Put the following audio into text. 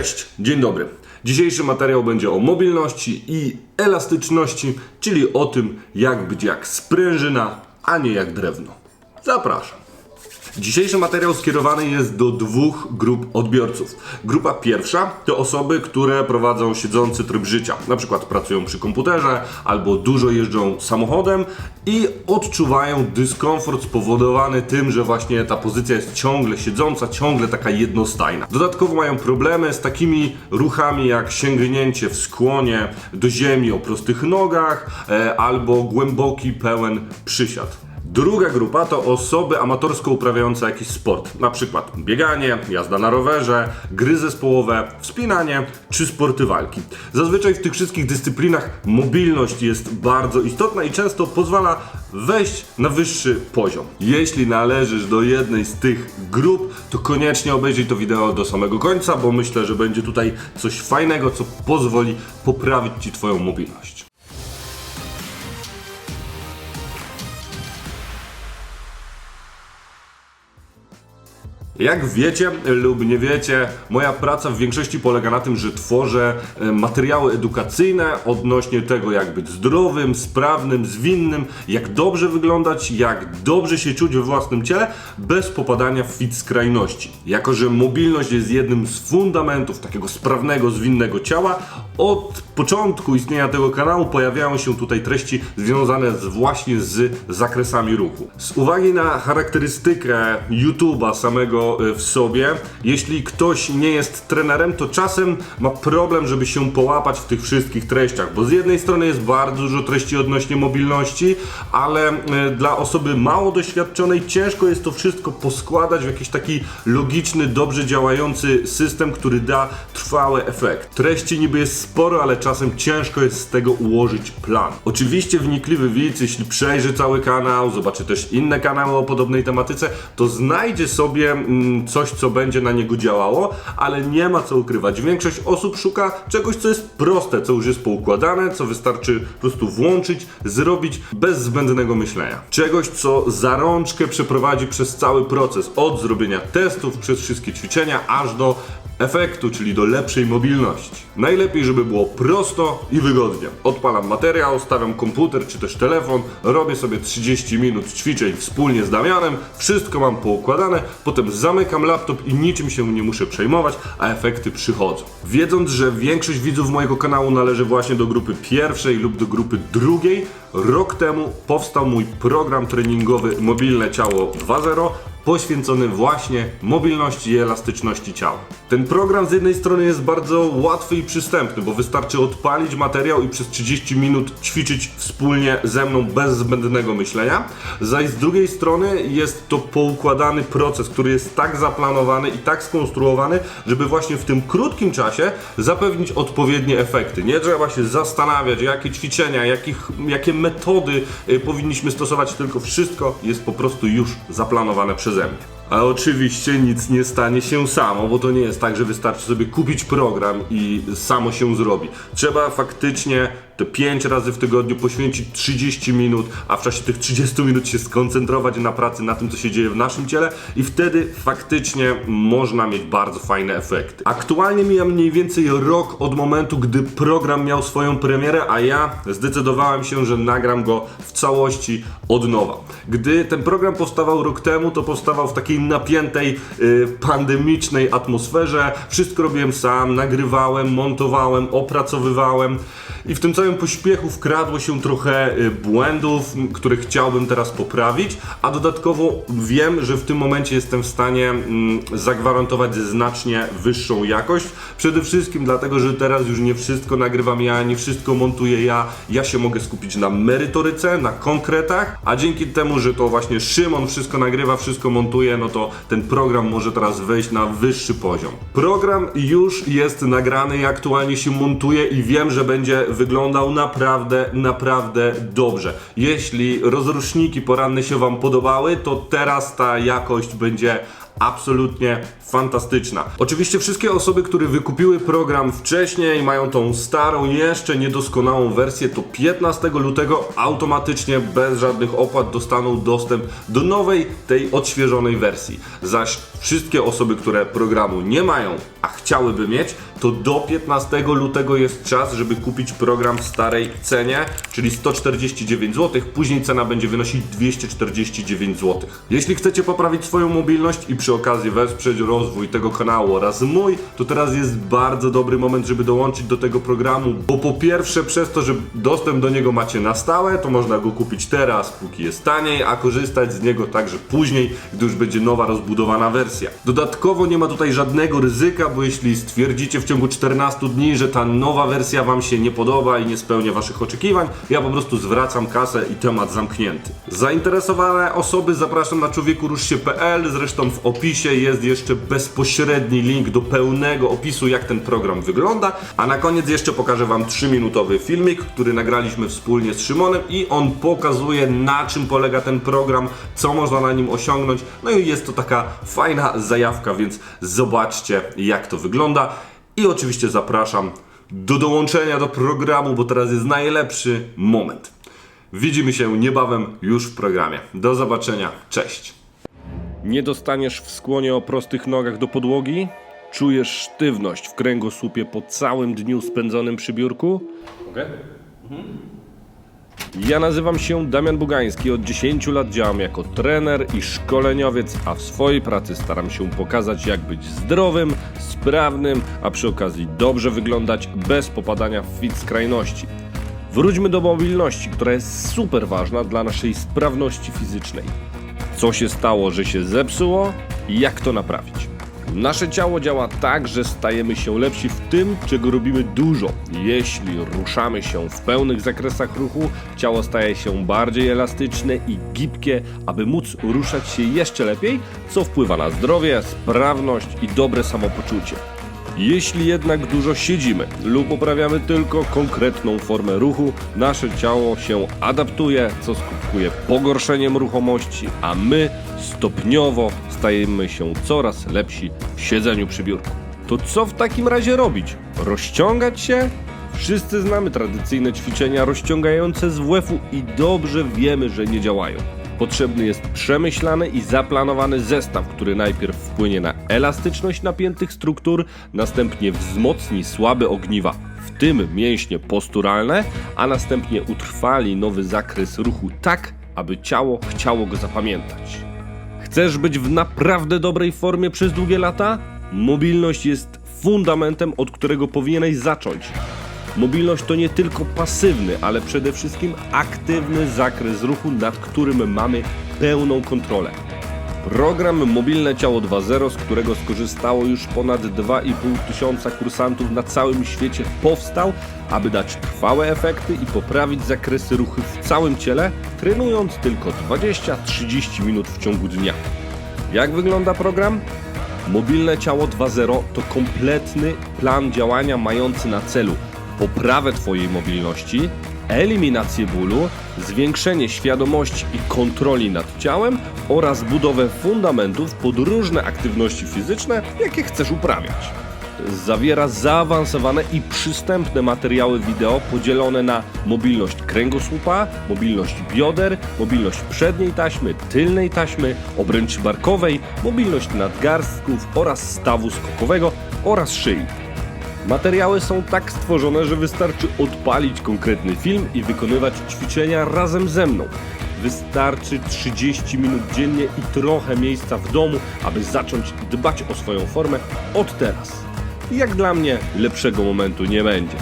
Cześć, dzień dobry. Dzisiejszy materiał będzie o mobilności i elastyczności, czyli o tym, jak być jak sprężyna, a nie jak drewno. Zapraszam. Dzisiejszy materiał skierowany jest do dwóch grup odbiorców. Grupa pierwsza to osoby, które prowadzą siedzący tryb życia, na przykład pracują przy komputerze albo dużo jeżdżą samochodem i odczuwają dyskomfort spowodowany tym, że właśnie ta pozycja jest ciągle siedząca, ciągle taka jednostajna. Dodatkowo mają problemy z takimi ruchami jak sięgnięcie w skłonie do ziemi o prostych nogach e, albo głęboki, pełen przysiad. Druga grupa to osoby amatorsko uprawiające jakiś sport, na przykład bieganie, jazda na rowerze, gry zespołowe, wspinanie czy sporty walki. Zazwyczaj w tych wszystkich dyscyplinach mobilność jest bardzo istotna i często pozwala wejść na wyższy poziom. Jeśli należysz do jednej z tych grup, to koniecznie obejrzyj to wideo do samego końca, bo myślę, że będzie tutaj coś fajnego, co pozwoli poprawić Ci Twoją mobilność. Jak wiecie lub nie wiecie, moja praca w większości polega na tym, że tworzę e, materiały edukacyjne odnośnie tego, jak być zdrowym, sprawnym, zwinnym, jak dobrze wyglądać, jak dobrze się czuć we własnym ciele, bez popadania w fit skrajności. Jako, że mobilność jest jednym z fundamentów takiego sprawnego, zwinnego ciała, od początku istnienia tego kanału pojawiają się tutaj treści związane z, właśnie z zakresami ruchu. Z uwagi na charakterystykę YouTube'a samego e, w sobie, jeśli ktoś nie jest trenerem, to czasem ma problem, żeby się połapać w tych wszystkich treściach, bo z jednej strony jest bardzo dużo treści odnośnie mobilności, ale e, dla osoby mało doświadczonej ciężko jest to wszystko poskładać w jakiś taki logiczny, dobrze działający system, który da trwały efekt. Treści niby jest sporo, ale czasem ciężko jest z tego ułożyć plan. Oczywiście wnikliwy widz, jeśli przejrzy cały kanał, zobaczy też inne kanały o podobnej tematyce, to znajdzie sobie mm, coś, co będzie na niego działało, ale nie ma co ukrywać. Większość osób szuka czegoś, co jest proste, co już jest poukładane, co wystarczy po prostu włączyć, zrobić bez zbędnego myślenia. Czegoś, co za rączkę przeprowadzi przez cały proces, od zrobienia testów, przez wszystkie ćwiczenia, aż do efektu, czyli do lepszej mobilności. Najlepiej, żeby było prosto i wygodnie. Odpalam materiał, stawiam komputer czy też telefon, robię sobie 30 minut ćwiczeń wspólnie z Damianem, wszystko mam poukładane, potem zamykam laptop i niczym się nie muszę przejmować, a efekty przychodzą. Wiedząc, że większość widzów mojego kanału należy właśnie do grupy pierwszej lub do grupy drugiej, rok temu powstał mój program treningowy Mobilne Ciało 2.0, poświęcony właśnie mobilności i elastyczności ciała. Ten program z jednej strony jest bardzo łatwy i przystępny, bo wystarczy odpalić materiał i przez 30 minut ćwiczyć wspólnie ze mną bez zbędnego myślenia, zaś z drugiej strony jest to poukładany proces, który jest tak zaplanowany i tak skonstruowany, żeby właśnie w tym krótkim czasie zapewnić odpowiednie efekty. Nie trzeba się zastanawiać, jakie ćwiczenia, jakich, jakie metody y, powinniśmy stosować, tylko wszystko jest po prostu już zaplanowane przeze mnie. A oczywiście nic nie stanie się samo, bo to nie jest tak, że wystarczy sobie kupić program i samo się zrobi. Trzeba faktycznie te 5 razy w tygodniu poświęcić 30 minut, a w czasie tych 30 minut się skoncentrować na pracy, na tym, co się dzieje w naszym ciele i wtedy faktycznie można mieć bardzo fajne efekty. Aktualnie mija mniej więcej rok od momentu, gdy program miał swoją premierę, a ja zdecydowałem się, że nagram go w całości od nowa. Gdy ten program powstawał rok temu, to powstawał w takiej napiętej, y, pandemicznej atmosferze. Wszystko robiłem sam, nagrywałem, montowałem, opracowywałem i w tym całym pośpiechu wkradło się trochę y, błędów, które chciałbym teraz poprawić, a dodatkowo wiem, że w tym momencie jestem w stanie zagwarantować znacznie wyższą jakość. Przede wszystkim dlatego, że teraz już nie wszystko nagrywam ja, nie wszystko montuję ja. Ja się mogę skupić na merytoryce, na konkretach, a dzięki temu, że to właśnie Szymon wszystko nagrywa, wszystko montuje, no to ten program może teraz wejść na wyższy poziom. Program już jest nagrany i aktualnie się montuje i wiem, że będzie wyglądał naprawdę, naprawdę dobrze. Jeśli rozruszniki poranne się Wam podobały, to teraz ta jakość będzie absolutnie fantastyczna. Oczywiście wszystkie osoby, które wykupiły program wcześniej, mają tą starą, jeszcze niedoskonałą wersję, to 15 lutego automatycznie, bez żadnych opłat dostaną dostęp do nowej, tej odświeżonej wersji. Zaś wszystkie osoby, które programu nie mają, a chciałyby mieć, to do 15 lutego jest czas, żeby kupić program w starej cenie, czyli 149 zł. Później cena będzie wynosić 249 zł. Jeśli chcecie poprawić swoją mobilność i przy okazji wesprzeć rozwój tego kanału oraz mój, to teraz jest bardzo dobry moment, żeby dołączyć do tego programu, bo po pierwsze przez to, że dostęp do niego macie na stałe, to można go kupić teraz, póki jest taniej, a korzystać z niego także później, gdy już będzie nowa, rozbudowana wersja. Dodatkowo nie ma tutaj żadnego ryzyka, bo jeśli stwierdzicie w ciągu 14 dni, że ta nowa wersja Wam się nie podoba i nie spełnia Waszych oczekiwań, ja po prostu zwracam kasę i temat zamknięty. Zainteresowane osoby zapraszam na człowiekuruszsie.pl, zresztą w opisie jest jeszcze bezpośredni link do pełnego opisu, jak ten program wygląda, a na koniec jeszcze pokażę Wam 3-minutowy filmik, który nagraliśmy wspólnie z Szymonem i on pokazuje na czym polega ten program, co można na nim osiągnąć, no i jest to taka fajna zajawka, więc zobaczcie jak to wygląda i oczywiście zapraszam do dołączenia do programu, bo teraz jest najlepszy moment. Widzimy się niebawem już w programie. Do zobaczenia. Cześć. Nie dostaniesz w skłonie o prostych nogach do podłogi? Czujesz sztywność w kręgosłupie po całym dniu spędzonym przy biurku? Ja nazywam się Damian Bugański. Od 10 lat działam jako trener i szkoleniowiec, a w swojej pracy staram się pokazać, jak być zdrowym, sprawnym, a przy okazji dobrze wyglądać bez popadania w fit skrajności. Wróćmy do mobilności, która jest super ważna dla naszej sprawności fizycznej. Co się stało, że się zepsuło i jak to naprawić? Nasze ciało działa tak, że stajemy się lepsi w tym, czego robimy dużo. Jeśli ruszamy się w pełnych zakresach ruchu, ciało staje się bardziej elastyczne i gibkie, aby móc ruszać się jeszcze lepiej, co wpływa na zdrowie, sprawność i dobre samopoczucie. Jeśli jednak dużo siedzimy lub uprawiamy tylko konkretną formę ruchu, nasze ciało się adaptuje, co skutkuje pogorszeniem ruchomości, a my stopniowo stajemy się coraz lepsi w siedzeniu przy biurku. To co w takim razie robić? Rozciągać się? Wszyscy znamy tradycyjne ćwiczenia rozciągające z WF-u i dobrze wiemy, że nie działają. Potrzebny jest przemyślany i zaplanowany zestaw, który najpierw wpłynie na elastyczność napiętych struktur, następnie wzmocni słabe ogniwa, tym mięśnie posturalne, a następnie utrwali nowy zakres ruchu tak, aby ciało chciało go zapamiętać. Chcesz być w naprawdę dobrej formie przez długie lata? Mobilność jest fundamentem, od którego powinieneś zacząć. Mobilność to nie tylko pasywny, ale przede wszystkim aktywny zakres ruchu, nad którym mamy pełną kontrolę. Program Mobilne Ciało 2.0, z którego skorzystało już ponad 2,5 tysiąca kursantów na całym świecie, powstał, aby dać trwałe efekty i poprawić zakresy ruchu w całym ciele, trenując tylko 20-30 minut w ciągu dnia. Jak wygląda program? Mobilne Ciało 2.0 to kompletny plan działania mający na celu poprawę Twojej mobilności, eliminację bólu, zwiększenie świadomości i kontroli nad ciałem oraz budowę fundamentów pod różne aktywności fizyczne, jakie chcesz uprawiać. Zawiera zaawansowane i przystępne materiały wideo podzielone na mobilność kręgosłupa, mobilność bioder, mobilność przedniej taśmy, tylnej taśmy, obręczy barkowej, mobilność nadgarstków oraz stawu skokowego oraz szyi. Materiały są tak stworzone, że wystarczy odpalić konkretny film i wykonywać ćwiczenia razem ze mną. Wystarczy 30 minut dziennie i trochę miejsca w domu, aby zacząć dbać o swoją formę od teraz. Jak dla mnie lepszego momentu nie będzie.